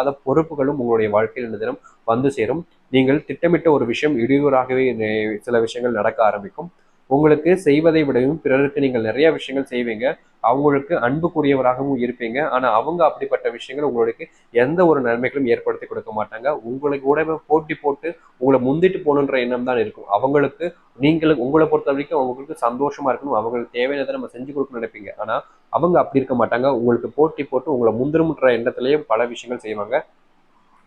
எதிர்பார்க்காத பொறுப்புகளும் உங்களுடைய வாழ்க்கையில் இந்த தினம் வந்து சேரும். நீங்கள் திட்டமிட்ட ஒரு விஷயம் இடையூறாகவே சில விஷயங்கள் நடக்க ஆரம்பிக்கும். உங்களுக்கு செய்வதை விடவும் பிறருக்கு நீங்கள் நிறைய விஷயங்கள் செய்வீங்க. அவங்களுக்கு அன்புக்குரியவராகவும் இருப்பீங்க. ஆனா அவங்க அப்படிப்பட்ட விஷயங்கள் உங்களுக்கு எந்த ஒரு நன்மைகளும் ஏற்படுத்தி கொடுக்க மாட்டாங்க. உங்களுக்கு கூட போட்டி போட்டு உங்களை முந்திட்டு போகணுன்ற எண்ணம் தான் இருக்கும். அவங்களுக்கு நீங்கள் உங்களை பொறுத்த வரைக்கும் அவங்களுக்கு சந்தோஷமா இருக்கணும். அவங்களுக்கு தேவையானதை நம்ம செஞ்சு கொடுக்கணும்னு நினைப்பீங்க. ஆனா அவங்க அப்படி இருக்க மாட்டாங்க. உங்களுக்கு போட்டி போட்டு உங்களை முந்திரமுன்ற எண்ணத்திலேயே பல விஷயங்கள் செய்வாங்க.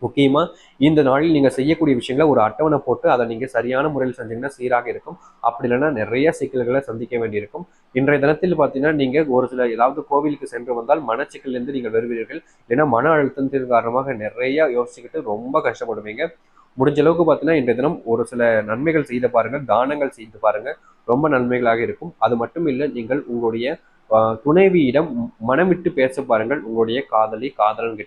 முக்கியமாக இந்த நாளில் நீங்கள் செய்யக்கூடிய விஷயங்களை ஒரு அட்டவணை போட்டு அதை நீங்கள் சரியான முறையில் செஞ்சீங்கன்னா சீராக இருக்கும். அப்படி இல்லைன்னா நிறைய சிக்கல்களை சந்திக்க வேண்டியிருக்கும். இன்றைய தினத்தில் பார்த்தீங்கன்னா நீங்கள் ஒரு சில ஏதாவது கோவிலுக்கு சென்று வந்தால் மனச்சிக்கல்லேருந்து நீங்கள் வருவீர்கள். ஏன்னா மன அழுத்தத்தின் காரணமாக நிறைய யோசிச்சுக்கிட்டு ரொம்ப கஷ்டப்படுவீங்க. முடிஞ்ச அளவுக்கு பார்த்தீங்கன்னா இன்றைய தினம் ஒரு சில நன்மைகள் செய்து பாருங்கள் தானங்கள் செய்து பாருங்கள் ரொம்ப நன்மைகளாக இருக்கும். அது மட்டும் இல்லை நீங்கள் உங்களுடைய துணைவியிடம் மனம் விட்டு பேச பாருங்கள். உங்களுடைய காதலி காதலன்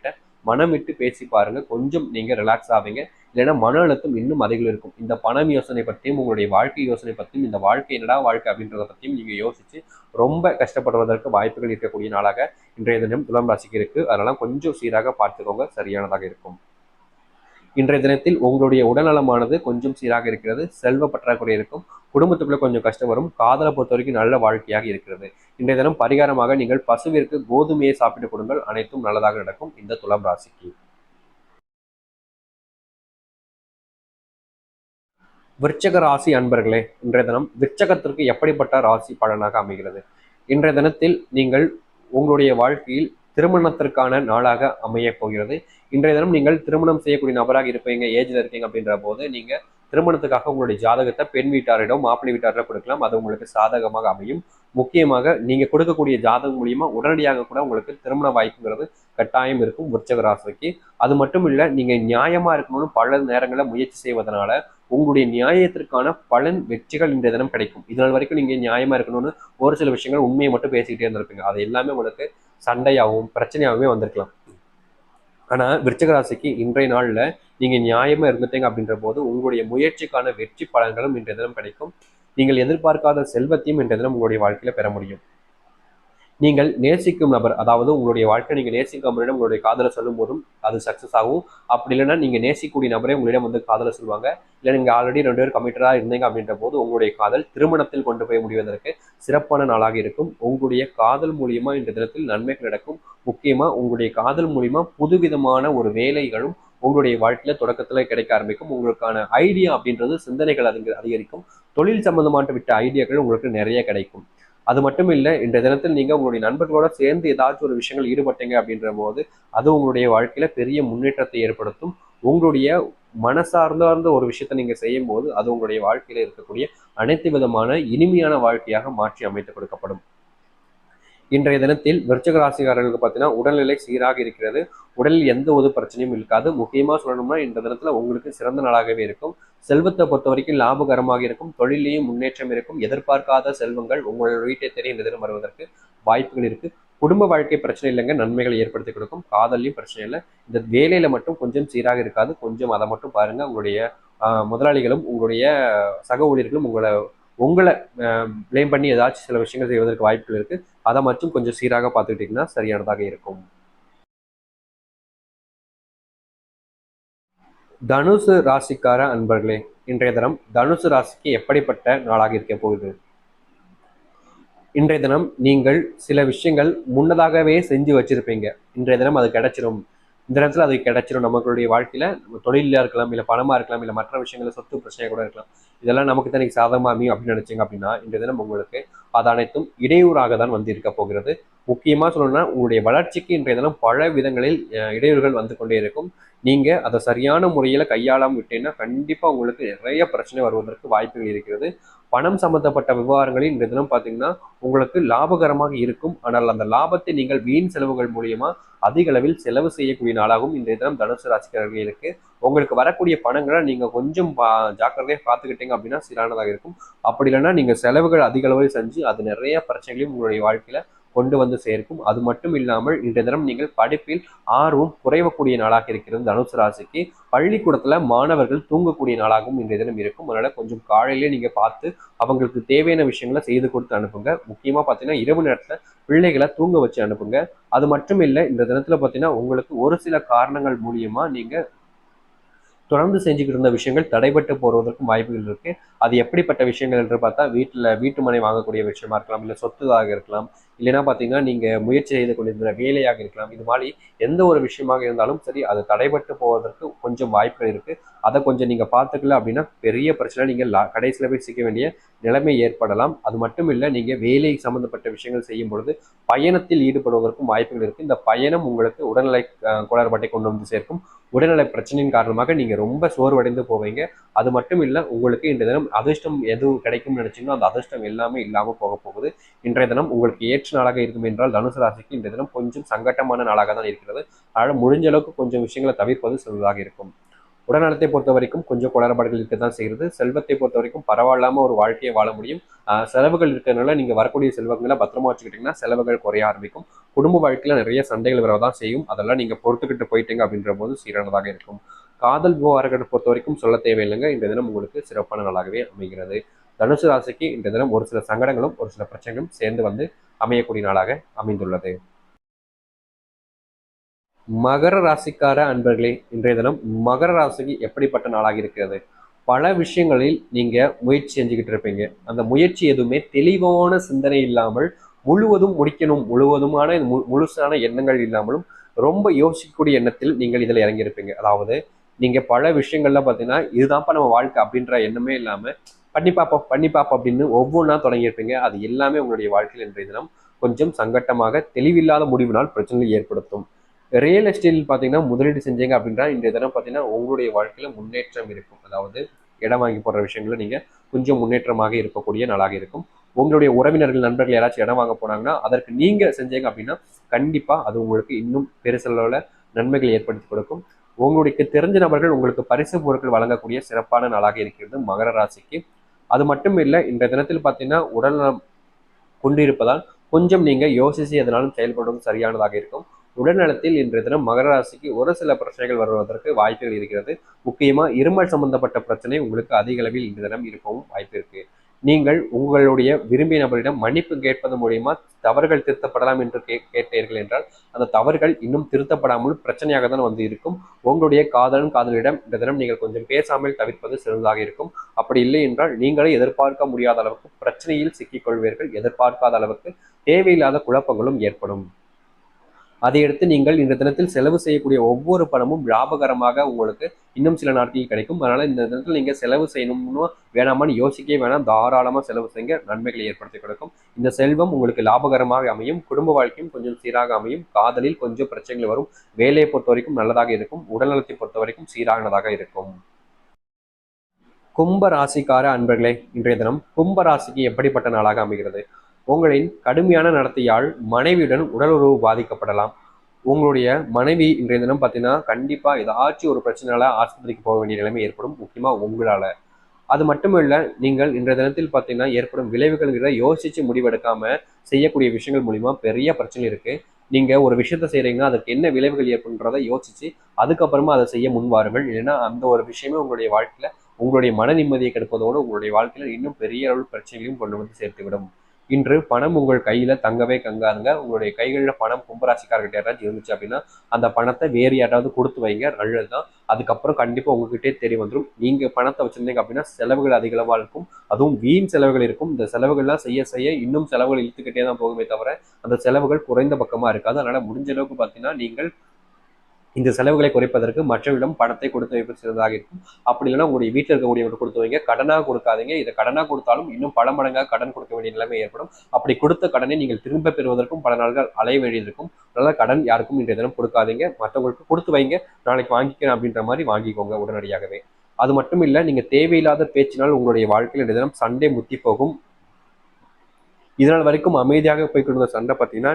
மனம் விட்டு பேசி பாருங்க. கொஞ்சம் நீங்க ரிலாக்ஸ் ஆவீங்க. இல்லைன்னா மன அழுத்தம் இன்னும் அதிகம் இருக்கும் இந்த பணம் யோசனை பற்றியும் உங்களுடைய வாழ்க்கை யோசனை பற்றியும் இந்த வாழ்க்கை என்னடா வாழ்க்கை அப்படின்றத பற்றியும் நீங்க யோசிச்சு ரொம்ப கஷ்டப்படுவதற்கு வாய்ப்புகள் இருக்கக்கூடிய நாளாக இன்றைய தினம் துலாம் ராசிக்கு இருக்கு. அதெல்லாம் கொஞ்சம் சீராக பார்த்துக்கோங்க. சரியானதாக இருக்கும். இன்றைய தினத்தில் உங்களுடைய உடல்நலமானது கொஞ்சம் சீராக இருக்கிறது செல்வ பற்றாக்குறை இருக்கும் குடும்பத்துக்குள்ள கொஞ்சம் கஷ்டம் வரும் காதலை பொறுத்த வரைக்கும் நல்ல வாழ்க்கையாக இருக்கிறது. இன்றைய தினம் பரிகாரமாக நீங்கள் பசுவிற்கு கோதுமையை சாப்பிட்டு கொடுங்கள் அனைத்தும் நல்லதாக நடக்கும். இந்த துலாம் ராசிக்கு. விற்சக ராசி அன்பர்களே இன்றைய தினம் விற்சகத்திற்கு எப்படிப்பட்ட ராசி பலனாக அமைகிறது? இன்றைய தினத்தில் நீங்கள் உங்களுடைய வாழ்க்கையில் திருமணத்திற்கான நாளாக அமையப் போகிறது. இன்றைய தினம் நீங்கள் திருமணம் செய்யக்கூடிய நபராக இருப்பீங்க ஏஜ்ல இருக்கீங்க அப்படின்ற போது நீங்க திருமணத்துக்காக உங்களுடைய ஜாதகத்தை பெண் வீட்டாரிடம் மாப்பிள்ளை வீட்டாரிடம் கொடுக்கலாம். அது உங்களுக்கு சாதகமாக அமையும். முக்கியமாக நீங்க கொடுக்கக்கூடிய ஜாதகம் மூலியமா உடனடியாக கூட உங்களுக்கு திருமண வாய்ப்புங்கிறது கட்டாயம் இருக்கும் உற்சக ராசிக்கு. அது மட்டும் இல்ல நீங்க நியாயமா இருக்கணும்னு பல நேரங்களில் முயற்சி செய்வதனால உங்களுடைய நியாயத்திற்கான பலன் வெற்றிகள் இன்றைய தினம் கிடைக்கும். இதனால் வரைக்கும் நீங்க நியாயமா இருக்கணும்னு ஒரு சில விஷயங்கள் உண்மையை மட்டும் பேசிக்கிட்டே இருந்திருப்பீங்க. அது எல்லாமே உங்களுக்கு சண்டையாகவும் பிரச்சனையாகவுமே வந்திருக்கலாம். ஆனா விருச்சகராசிக்கு இன்றைய நாள்ல நீங்க நியாயமா இருந்துட்டீங்க அப்படின்ற போது உங்களுடைய முயற்சிக்கான வெற்றி பலன்களும் இன்றைய தினம் கிடைக்கும். நீங்கள் எதிர்பார்க்காத செல்வத்தையும் இன்றைய தினம் உங்களுடைய வாழ்க்கையில பெற முடியும். நீங்கள் நேசிக்கும் நபர் அதாவது உங்களுடைய வாழ்க்கை நீங்க நேசிக்கும் நபரிடம் உங்களுடைய காதலை சொல்லும் போதும் அது சக்ஸஸ் ஆகும். அப்படி இல்லைன்னா நீங்க நேசிக்கூடிய நபரே உங்களிடம் வந்து காதலை சொல்லுவாங்க. இல்லை நீங்கள் ஆல்ரெடி ரெண்டு பேரும் கமிட்டடாக இருந்தீங்க அப்படின்ற போது உங்களுடைய காதல் திருமணத்தில் கொண்டு போய் முடிவதற்கு சிறப்பான நாளாக இருக்கும். உங்களுடைய காதல் மூலியமா இந்த தினத்தில் நன்மைகள் நடக்கும். முக்கியமா உங்களுடைய காதல் மூலியமா புதுவிதமான ஒரு வேலைகளும் உங்களுடைய வாழ்க்கையில தொடக்கத்துல கிடைக்க ஆரம்பிக்கும். உங்களுக்கான ஐடியா அப்படின்றது சிந்தனைகள் அதிக அதிகரிக்கும். தொழில் சம்பந்தமான விட்ட ஐடியாக்கள் உங்களுக்கு நிறைய கிடைக்கும். அது மட்டும் இல்லை இன்றைய தினத்தில் நீங்கள் உங்களுடைய நண்பர்களோட சேர்ந்து ஏதாச்சும் ஒரு விஷயங்கள் ஈடுபட்டீங்க அப்படின்ற போது அது உங்களுடைய வாழ்க்கையில் பெரிய முன்னேற்றத்தை ஏற்படுத்தும். உங்களுடைய மனசார்ந்த ஒரு விஷயத்தை நீங்க செய்யும் போது அது உங்களுடைய வாழ்க்கையில இருக்கக்கூடிய அனைத்து விதமான இனிமையான வாழ்க்கையாக மாற்றி அமைத்து கொடுக்கப்படும். இன்றைய தினத்தில் விருச்சக ராசிக்காரர்களுக்கு பார்த்தீங்கன்னா உடல்நிலை சீராக இருக்கிறது. உடலில் எந்த ஒரு பிரச்சனையும் இருக்காது. முக்கியமாக சொல்லணும்னா இந்த தினத்தில் உங்களுக்கு சிறந்த நாளாகவே இருக்கும். செல்வத்தை பொறுத்த வரைக்கும் லாபகரமாக இருக்கும். தொழிலையும் முன்னேற்றம் இருக்கும். எதிர்பார்க்காத செல்வங்கள் உங்களோட வீட்டை தெரிய இந்த தினம் வருவதற்கு வாய்ப்புகள் இருக்கு. குடும்ப வாழ்க்கை பிரச்சனை இல்லைங்க. நன்மைகளை ஏற்படுத்தி கொடுக்கும். காதலையும் பிரச்சனை இல்லை. இந்த வேலையில மட்டும் கொஞ்சம் சீராக இருக்காது. கொஞ்சம் அதை மட்டும் பாருங்க. உங்களுடைய முதலாளிகளும் உங்களுடைய சக ஊழியர்களும் உங்களை உங்களை பிளேம் பண்ணி ஏதாச்சும் சில விஷயங்கள் செய்வதற்கு வாய்ப்புகள் இருக்கு. அதை மட்டும் கொஞ்சம் சீராக பார்த்துக்கிட்டிங்கன்னா சரியானதாக இருக்கும். தனுசு ராசிக்கார அன்பர்களே இன்றைய தினம் தனுசு ராசிக்கு எப்படிப்பட்ட நாளாக இருக்க போகுது? இன்றைய தினம் நீங்கள் சில விஷயங்கள் முன்னதாகவே செஞ்சு வச்சிருப்பீங்க. இன்றைய தினம் அது கிடைச்சிரும். இந்த நேரத்தில் அது கிடைச்சிடும் நம்மளுடைய வாழ்க்கையில் நம்ம தொழிலாக இருக்கலாம் இல்லை பணமாக இருக்கலாம் இல்லை மற்ற விஷயங்கள சொத்து பிரச்சனை கூட இருக்கலாம். இதெல்லாம் நமக்கு தான் சாதகமாக அமையும் அப்படின்னு நினைச்சீங்க அப்படின்னா இன்றைய தினம் உங்களுக்கு அது அனைத்தும் இடையூறாக தான் வந்து இருக்க போகிறது. முக்கியமாக சொல்லணும்னா உங்களுடைய வளர்ச்சிக்கு இன்றைய தினம் பல விதங்களில் இடையூறுகள் வந்து கொண்டே இருக்கும். நீங்கள் அதை சரியான முறையில் கையாளாமல் விட்டீங்கன்னா கண்டிப்பாக உங்களுக்கு நிறைய பிரச்சனை வருவதற்கு வாய்ப்புகள் இருக்கிறது. பணம் சம்பந்தப்பட்ட விவகாரங்களில் இந்த தினம் பார்த்தீங்கன்னா உங்களுக்கு லாபகரமாக இருக்கும். ஆனால் அந்த லாபத்தை நீங்கள் வீண் செலவுகள் மூலியமா அதிக அளவில் செலவு செய்யக்கூடிய நாளாகவும் இந்த தினம் தனுசு ராசிக்காரர்களுக்கு உங்களுக்கு வரக்கூடிய பணங்களை நீங்க கொஞ்சம் ஜாக்கிரதையாக பார்த்துக்கிட்டீங்க அப்படின்னா சிறானதாக இருக்கும். அப்படி இல்லைன்னா நீங்க செலவுகள் அதிக அளவில் செஞ்சு அது நிறைய பிரச்சனைகளையும் உங்களுடைய வாழ்க்கையில கொண்டு வந்து சேர்க்கும். அது மட்டும் இல்லாமல் இன்றைய தினம் நீங்கள் படிப்பில் ஆர்வம் குறைவக்கூடிய நாளாக இருக்கிறது. தனுசு ராசிக்கு பள்ளிக்கூடத்துல மாணவர்கள் தூங்கக்கூடிய நாளாகவும் இன்றைய தினம் இருக்கும். அதனால கொஞ்சம் காலையிலே நீங்க பார்த்து அவங்களுக்கு தேவையான விஷயங்களை செய்து கொடுத்து அனுப்புங்க. முக்கியமா பார்த்தீங்கன்னா இரவு நேரத்துல பிள்ளைகளை தூங்க வச்சு அனுப்புங்க. அது மட்டும் இல்லை இந்த தினத்துல பார்த்தீங்கன்னா உங்களுக்கு ஒரு சில காரணங்கள் மூலியமா நீங்க தொடர்ந்து செஞ்சுக்கிட்டு இருந்த விஷயங்கள் தடைபட்டு போறதற்கும் வாய்ப்புகள் இருக்கு. அது எப்படிப்பட்ட விஷயங்கள் என்று பார்த்தா வீட்டில் வீட்டு மனை வாங்கக்கூடிய விஷயமா இருக்கலாம் இல்லை சொத்துதாக இருக்கலாம் இல்லைன்னா பார்த்தீங்கன்னா நீங்கள் முயற்சி செய்து கொண்டிருந்த வேலையாக இருக்கலாம். இது மாதிரி எந்த ஒரு விஷயமாக இருந்தாலும் சரி அது தடைபட்டு போவதற்கு கொஞ்சம் வாய்ப்புகள் இருக்குது அதை கொஞ்சம் நீங்கள் பார்த்துக்கல அப்படின்னா பெரிய பிரச்சனை. நீங்கள் கடைசியில் போய் சிக்க வேண்டிய நிலைமை ஏற்படலாம். அது மட்டும் இல்லை நீங்கள் வேலை சம்மந்தப்பட்ட விஷயங்கள் செய்யும் பொழுது பயணத்தில் ஈடுபடுவதற்கும் வாய்ப்புகள் இருக்குது இந்த பயணம் உங்களுக்கு உடல்நிலை குளறுபாட்டை கொண்டு வந்து சேர்க்கும். உடல்நல பிரச்சனையின் காரணமாக நீங்கள் ரொம்ப சோர்வடைந்து போவீங்க. அது மட்டும் இல்லை உங்களுக்கு இன்றைய தினம் அதிர்ஷ்டம் எது கிடைக்கும்னு நினச்சிங்கன்னா அந்த அதிர்ஷ்டம் எல்லாமே இல்லாமல் போக போகுது. இன்றைய தினம் உங்களுக்கு ஏற்ற நாளாக இருக்கும் என்றால் தனுசு ராசிக்கு இந்த தினம் கொஞ்சம் சங்கட்டமான நாளாக தான் இருக்கிறது. அதனால் முடிஞ்ச அளவுக்கு கொஞ்சம் விஷயங்களை தவிர்ப்பது சிறந்ததாக இருக்கும். உடல்நலத்தை பொறுத்த வரைக்கும் கொஞ்சம் குளறுபாடுகள் இருக்க தான் செய்கிறது. செல்வத்தை பொறுத்த வரைக்கும் பரவாயில்லாமல் ஒரு வாழ்க்கையை வாழ முடியும். செலவுகள் இருக்கிறதுனால நீங்கள் வரக்கூடிய செல்வங்களை பத்திரமா வச்சுக்கிட்டிங்கன்னா செலவுகள் குறைய ஆரம்பிக்கும். குடும்ப வாழ்க்கையில் நிறைய சண்டைகள் வரதான் செய்யும். அதெல்லாம் நீங்கள் பொறுத்துக்கிட்டு போயிட்டீங்க அப்படின்ற போது சீரானதாக இருக்கும். காதல் விவகாரங்களை பொறுத்த வரைக்கும் சொல்ல தேவையில்லைங்க. இந்த தினம் உங்களுக்கு சிறப்பான நாளாகவே அமைகிறது. தனுசு ராசிக்கு இன்றைய தினம் ஒரு சில சங்கடங்களும் ஒரு சில பிரச்சனைகளும் சேர்ந்து வந்து அமையக்கூடிய நாளாக அமைந்துள்ளது. மகர ராசிக்கார அன்பர்களே இன்றைய தினம் மகர ராசிக்கு எப்படிப்பட்ட நாளாக இருக்கிறது? பல விஷயங்களில் நீங்க முயற்சி செஞ்சுக்கிட்டு இருப்பீங்க. அந்த முயற்சி எதுவுமே தெளிவான சிந்தனை இல்லாமல் முழுவதும் முடிக்கணும் முழுவதுமான முழுசான எண்ணங்கள் இல்லாமலும் ரொம்ப யோசிக்கக்கூடிய எண்ணத்தில் நீங்கள் இதில் இறங்கியிருப்பீங்க. அதாவது நீங்க பல விஷயங்கள்ல பார்த்தீங்கன்னா இதுதான்ப்பா நம்ம வாழ்க்கை அப்படின்ற எண்ணமே இல்லாம பண்ணி பார்ப்போம் பண்ணி பார்ப்போம் அப்படின்னு ஒவ்வொன்றா தொடங்கியிருப்பீங்க. அது எல்லாமே உங்களுடைய வாழ்க்கையில் இன்றைய தினம் கொஞ்சம் சங்கட்டமாக தெளிவில்லாத முடிவினால் பிரச்சனைகள் ஏற்படுத்தும். ரியல் எஸ்டேட்டில் பார்த்தீங்கன்னா முதலீடு செஞ்சீங்க அப்படின்றா இன்றைய தினம் பார்த்தீங்கன்னா உங்களுடைய வாழ்க்கையில் முன்னேற்றம் இருக்கும். அதாவது இடம் வாங்கி போடுற விஷயங்களில் நீங்கள் கொஞ்சம் முன்னேற்றமாக இருக்கக்கூடிய நாளாக இருக்கும். உங்களுடைய உறவினர்கள் நண்பர்கள் யாராச்சும் இடம் வாங்க போனாங்கன்னா அதற்கு நீங்கள் செஞ்சீங்க அப்படின்னா கண்டிப்பாக அது உங்களுக்கு இன்னும் பெருசளவில் நன்மைகள் ஏற்படுத்தி கொடுக்கும். உங்களுக்கு தெரிஞ்ச நபர்கள் உங்களுக்கு பரிசு பொருட்கள் வழங்கக்கூடிய சிறப்பான நாளாக இருக்கிறது மகர ராசிக்கு. அது மட்டும் இல்லை இந்த தினத்தில் பார்த்தீங்கன்னா உடல் கொண்டிருப்பதால் கொஞ்சம் நீங்கள் யோசிச்சு எதனாலும் செயல்படுவது சரியானதாக இருக்கும். உடல்நலத்தில் இன்றைய தினம் மகர ராசிக்கு ஒரு சில பிரச்சனைகள் வருவதற்கு வாய்ப்புகள் இருக்கிறது. முக்கியமாக இருமல் சம்பந்தப்பட்ட பிரச்சனை உங்களுக்கு அதிக அளவில் இன்றைய தினம் இருக்கவும் வாய்ப்பு இருக்குது நீங்கள் உங்களுடைய விரும்பிய நபரிடம் மன்னிப்பு கேட்பது மூலியமா தவறுகள் திருத்தப்படலாம் என்று கே கேட்டீர்கள் என்றால் அந்த தவறுகள் இன்னும் திருத்தப்படாமல் பிரச்சனையாக தான் வந்து இருக்கும். உங்களுடைய காதலன் காதலிடம் இந்த தினம் நீங்கள் கொஞ்சம் பேசாமல் தவிர்ப்பது சிறந்ததாக இருக்கும். அப்படி இல்லை என்றால் நீங்களே எதிர்பார்க்க முடியாத அளவுக்கு பிரச்சனையில் சிக்கிக்கொள்வீர்கள். எதிர்பார்க்காத அளவுக்கு தேவையில்லாத குழப்பங்களும் ஏற்படும். அதையடுத்து நீங்கள் இந்த தினத்தில் செலவு செய்யக்கூடிய ஒவ்வொரு பணமும் லாபகரமாக உங்களுக்கு இன்னும் சில நாட்களில் கிடைக்கும். அதனால இந்த தினத்தில் நீங்க செலவு செய்யணும்னு வேணாமான்னு யோசிக்கவே வேணாம். தாராளமாக செலவு செய்ய நன்மைகளை ஏற்படுத்தி கொடுக்கும். இந்த செல்வம் உங்களுக்கு லாபகரமாக அமையும். குடும்ப வாழ்க்கையும் கொஞ்சம் சீராக அமையும். காதலில் கொஞ்சம் பிரச்சனைகள் வரும். வேலையை பொறுத்த வரைக்கும் நல்லதாக இருக்கும். உடல்நலத்தை பொறுத்த வரைக்கும் சீரானதாக இருக்கும். கும்ப ராசிக்கார அன்பர்களே இன்றைய தினம் கும்ப ராசிக்கு எப்படிப்பட்ட நாளாக அமைகிறது? உங்களின் கடுமையான நடத்தையால் மனைவியுடன் உடலுறவு பாதிக்கப்படலாம். உங்களுடைய மனைவி இன்றைய தினம் பார்த்தீங்கன்னா கண்டிப்பாக ஏதாச்சும் ஒரு பிரச்சனையால ஆஸ்பத்திரிக்கு போக வேண்டிய நிலைமை ஏற்படும் முக்கியமாக உங்களால். அது மட்டும் இல்லை நீங்கள் இன்றைய தினத்தில் பார்த்தீங்கன்னா ஏற்படும் விளைவுகள்ங்கிற யோசிச்சு முடிவெடுக்காம செய்யக்கூடிய விஷயங்கள் மூலிமா பெரிய பிரச்சனை இருக்கு. நீங்க ஒரு விஷயத்த செய்றீங்கன்னா அதுக்கு என்ன விளைவுகள் ஏற்படுன்றதை யோசிச்சு அதுக்கப்புறமா அதை செய்ய முன்வாருங்கள் இல்லைன்னா அந்த ஒரு விஷயமே உங்களுடைய வாழ்க்கையில உங்களுடைய மன நிம்மதியை கெடுப்பதோடு உங்களுடைய வாழ்க்கையில இன்னும் பெரிய அளவு பிரச்சனைகளையும் கொண்டு வந்து சேர்த்துவிடும். இன்று பணம் உங்கள் கையில தங்கவே தங்காதுங்க. உங்களுடைய கைகளில் பணம் கும்பராசிக்காரர்கிட்ட யாராச்சும் இருந்துச்சு அப்படின்னா அந்த பணத்தை வேறு யாராவது கொடுத்து வைங்க. நல்லதுதான். அதுக்கப்புறம் கண்டிப்பா உங்ககிட்டே தெரிய வந்துடும் நீங்க பணத்தை வச்சிருந்தீங்க அப்படின்னா செலவுகள் அதிகளவா இருக்கும். அதுவும் வீண் செலவுகள் இருக்கும். இந்த செலவுகள்லாம் செய்ய செய்ய இன்னும் செலவுகள் இழுத்துக்கிட்டே தான் போகுமே தவிர அந்த செலவுகள் குறைந்த பக்கமா இருக்காது. அதனால முடிஞ்ச அளவுக்கு பார்த்தீங்கன்னா நீங்கள் இந்த செலவுகளை குறைப்பதற்கு மற்றவரிடம் பணத்தை கொடுத்து வைப்பது சிறந்ததாக இருக்கும். அப்படி இல்லைன்னா உங்களுடைய வீட்டில் இருக்கக்கூடிய கொடுத்து வைங்க. கடனாக கொடுக்காதீங்க. இதை கடனாக கொடுத்தாலும் இன்னும் பல மடங்காக கடன் கொடுக்க வேண்டிய நிலைமை ஏற்படும். அப்படி கொடுத்த கடனை நீங்கள் திரும்ப பெறுவதற்கும் பல நாள்கள் அலைய வேண்டியிருக்கும். அதனால கடன் யாருக்கும் இன்றைய தினம் கொடுக்காதீங்க. மற்றவங்களுக்கு கொடுத்து வைங்க. நாளைக்கு வாங்கிக்கிறேன் அப்படின்ற மாதிரி வாங்கிக்கோங்க உடனடியாகவே. அது மட்டும் இல்லை நீங்க தேவையில்லாத பேச்சினால் உங்களுடைய வாழ்க்கையில் இன்றைய தினம் சண்டே முத்தி போகும். இதனால் வரைக்கும் அமைதியாக போய் கொண்டிருந்த சண்டை பார்த்தீங்கன்னா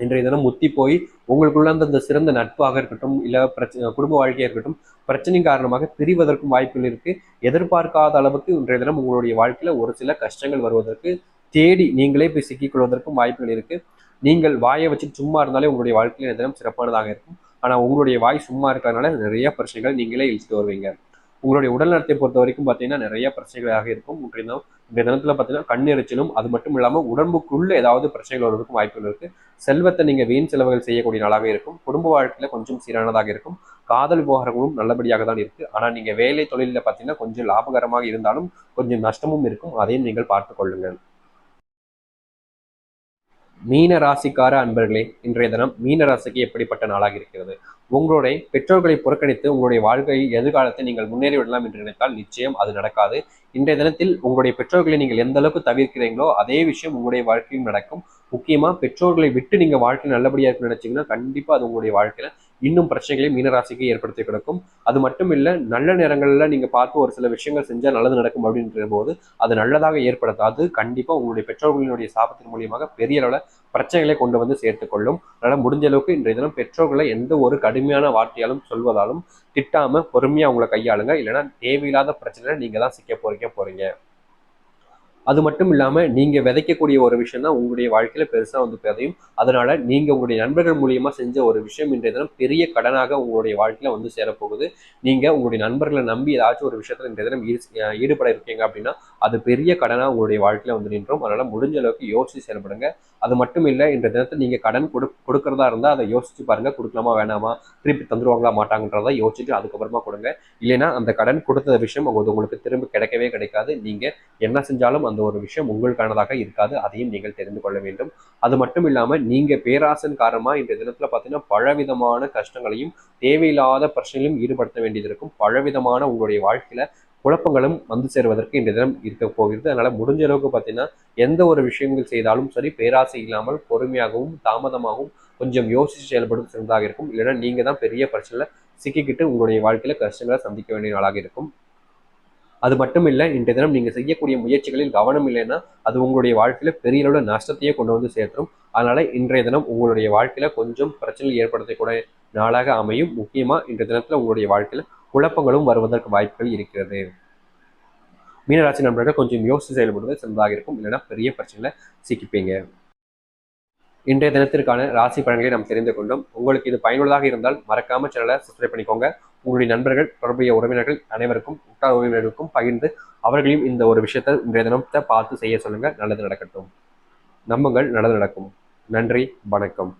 இன்றைய தினம் முத்தி போய் உங்களுக்குள்ள அந்த சிறந்த நட்பாக இருக்கட்டும் இல்லை பிரச்சனை குடும்ப வாழ்க்கையாக இருக்கட்டும் பிரச்சனை காரணமாக பிரிவதற்கும் வாய்ப்புகள் இருக்கு. எதிர்பார்க்காத அளவுக்கு இன்றைய தினம் உங்களுடைய வாழ்க்கையில ஒரு சில கஷ்டங்கள் வருவதற்கு தேடி நீங்களே போய் சிக்கிக்கொள்வதற்கும் வாய்ப்புகள் இருக்கு. நீங்கள் வாயை வச்சு சும்மா இருந்தாலே உங்களுடைய வாழ்க்கையில தினம் சிறப்பானதாக இருக்கும். ஆனா உங்களுடைய வாய் சும்மா இருக்கிறதுனால நிறைய பிரச்சனைகள் நீங்களே இழுத்துட்டு வருவீங்க. உங்களுடைய உடல் நலத்தை பொறுத்த வரைக்கும் பார்த்தீங்கன்னா நிறைய பிரச்சனைகளாக இருக்கும். இந்த தினத்துல பார்த்தீங்கன்னா கண் எரிச்சலும் அது மட்டும் இல்லாமல் உடம்புக்குள்ள ஏதாவது பிரச்சனைகள் வருவதற்கும் வாய்ப்புகள் இருக்கு. செல்வத்தை நீங்க வீண் செலவுகள் செய்யக்கூடிய நாளாக இருக்கும். குடும்ப வாழ்க்கையில கொஞ்சம் சீரானதாக இருக்கும். காதல் விவகாரங்களும் நல்லபடியாக தான் இருக்கு. ஆனா நீங்க வேலை தொழிலில் பார்த்தீங்கன்னா கொஞ்சம் லாபகரமாக இருந்தாலும் கொஞ்சம் நஷ்டமும் இருக்கும். அதையும் நீங்கள் பார்த்து கொள்ளுங்கள். மீன ராசிக்கார அன்பர்களே இன்றைய தினம் மீன ராசிக்கு எப்படிப்பட்ட நாளாக இருக்கிறது? உங்களுடைய பெற்றோர்களை புறக்கணித்து உங்களுடைய வாழ்க்கை எதிர்காலத்தை நீங்கள் முன்னேறி விடலாம் என்று நினைத்தால் நிச்சயம் அது நடக்காது. இன்றைய தினத்தில் உங்களுடைய பெற்றோர்களை நீங்கள் எந்த அளவுக்கு தவிர்க்கிறீங்களோ அதே விஷயம் உங்களுடைய வாழ்க்கையும் நடக்கும். முக்கியமா பெற்றோர்களை விட்டு நீங்க வாழ்க்கை நல்லபடியா இருக்குன்னு நினைச்சீங்கன்னா கண்டிப்பா அது உங்களுடைய வாழ்க்கையில இன்னும் பிரச்சனைகளை மீனராசிக்கு ஏற்படுத்தி கிடக்கும். அது மட்டும் இல்லை நல்ல நேரங்களில் நீங்கள் பார்த்து ஒரு சில விஷயங்கள் செஞ்சால் நல்லது நடக்கும் அப்படின்ற போது அது நல்லதாக ஏற்படுத்தாது. கண்டிப்பாக உங்களுடைய பெற்றோர்களினுடைய சாபத்தின் மூலியமாக பெரிய அளவில் பிரச்சனைகளை கொண்டு வந்து சேர்த்துக்கொள்ளும். கொள்ளும் முடிஞ்ச அளவுக்கு இன்றைய தினம் பெற்றோர்களை எந்த ஒரு கடுமையான வார்த்தையாலும் சொல்வதாலும் திட்டாமல் பொறுமையாக அவங்களை கையாளுங்க. இல்லைன்னா தேவையில்லாத பிரச்சனை நீங்கள் தான் சிக்க போறீங்க. போகிறீங்க அது மட்டும் இல்லாமல் நீங்கள் விதைக்கக்கூடிய ஒரு விஷயம் தான் உங்களுடைய வாழ்க்கையில் பெருசாக வந்து விதையும் அதனால் நீங்கள் உங்களுடைய நண்பர்கள் மூலியமாக செஞ்ச ஒரு விஷயம் இன்றைய தினம் பெரிய கடனாக உங்களுடைய வாழ்க்கையில் வந்து சேரப்போகுது. நீங்கள் உங்களுடைய நண்பர்களை நம்பி ஏதாச்சும் ஒரு விஷயத்தில் இன்றைய தினம் ஈடுபட இருக்கீங்க அப்படின்னா அது பெரிய கடனாக உங்களுடைய வாழ்க்கையில் வந்து நின்றோம். அதனால் முடிஞ்ச அளவுக்கு யோசித்து செயல்படுங்க. அது மட்டும் இல்லை இன்றைய தினத்தை நீங்கள் கடன் கொடு கொடுக்கறதா இருந்தால் அதை யோசிச்சு பாருங்க. கொடுக்கலாமா வேணாமா? திருப்பி தந்துருவாங்களா மாட்டாங்கன்றதை யோசிச்சுட்டு அதுக்கப்புறமா கொடுங்க. இல்லைன்னா அந்த கடன் கொடுத்த விஷயம் உங்களுக்கு திரும்ப கிடைக்கவே கிடைக்காது. நீங்கள் என்ன செஞ்சாலும் அந்த ஒரு விஷயம் உங்களுக்கானதாக இருக்காது அதையும் நீங்கள் தெரிந்து கொள்ள வேண்டும். அது மட்டும் இல்லாமல் நீங்கள் பேராசன் காரணமாக இந்த தினத்தில் பார்த்தீங்கன்னா பலவிதமான கஷ்டங்களையும் தேவையில்லாத பிரச்சனைகளையும் ஈடுபடுத்த வேண்டியது இருக்கும். பலவிதமான உங்களுடைய வாழ்க்கையில் குழப்பங்களும் வந்து சேருவதற்கு இந்த தினம் இருக்க போகிறது. அதனால் முடிஞ்ச அளவுக்கு பார்த்தீங்கன்னா எந்த ஒரு விஷயங்கள் செய்தாலும் சரி பேராசை இல்லாமல் பொறுமையாகவும் தாமதமாகவும் கொஞ்சம் யோசித்து செயல்படும் சிறந்ததாக இருக்கும். இல்லைன்னா நீங்கள் தான் பெரிய பிரச்சனையில் சிக்கிக்கிட்டு உங்களுடைய வாழ்க்கையில் கஷ்டங்களை சந்திக்க வேண்டிய நாளாக இருக்கும். அது மட்டும் இல்லை இன்றைய தினம் நீங்கள் செய்யக்கூடிய முயற்சிகளில் கவனம் இல்லைன்னா அது உங்களுடைய வாழ்க்கையில பெரிய அளவில் நஷ்டத்தையே கொண்டு வந்து சேர்த்துரும். அதனால இன்றைய தினம் உங்களுடைய வாழ்க்கையில கொஞ்சம் பிரச்சனை ஏற்படுத்தக்கூடிய நாளாக அமையும். முக்கியமா இன்றைய தினத்துல உங்களுடைய வாழ்க்கையில குழப்பங்களும் வருவதற்கு வாய்ப்புகள் இருக்கிறது. மீனராசி நண்பர்கள் கொஞ்சம் யோசித்து செயல்படுவது சிறந்ததாக இருக்கும். இல்லைன்னா பெரிய பிரச்சனையில சிக்கிப்பீங்க. இன்றைய தினத்திற்கான ராசி பலன்களை நாம் தெரிந்து கொண்டோம். உங்களுக்கு இது பயனுள்ளதாக இருந்தால் மறக்காம சேனலை சப்ஸ்கிரைப் பண்ணிக்கோங்க. உங்களுடைய நண்பர்கள் தொடர்புடைய உறவினர்கள் அனைவருக்கும் உற்றார் உறவினர்களுக்கும் பகிர்ந்து அவர்களையும் இந்த ஒரு விஷயத்தை இன்றைய தினத்தை பார்த்து செய்ய சொல்லுங்கள் நல்லது நடக்கட்டும். நம்புங்கள் நல்லது நடக்கும். நன்றி வணக்கம்.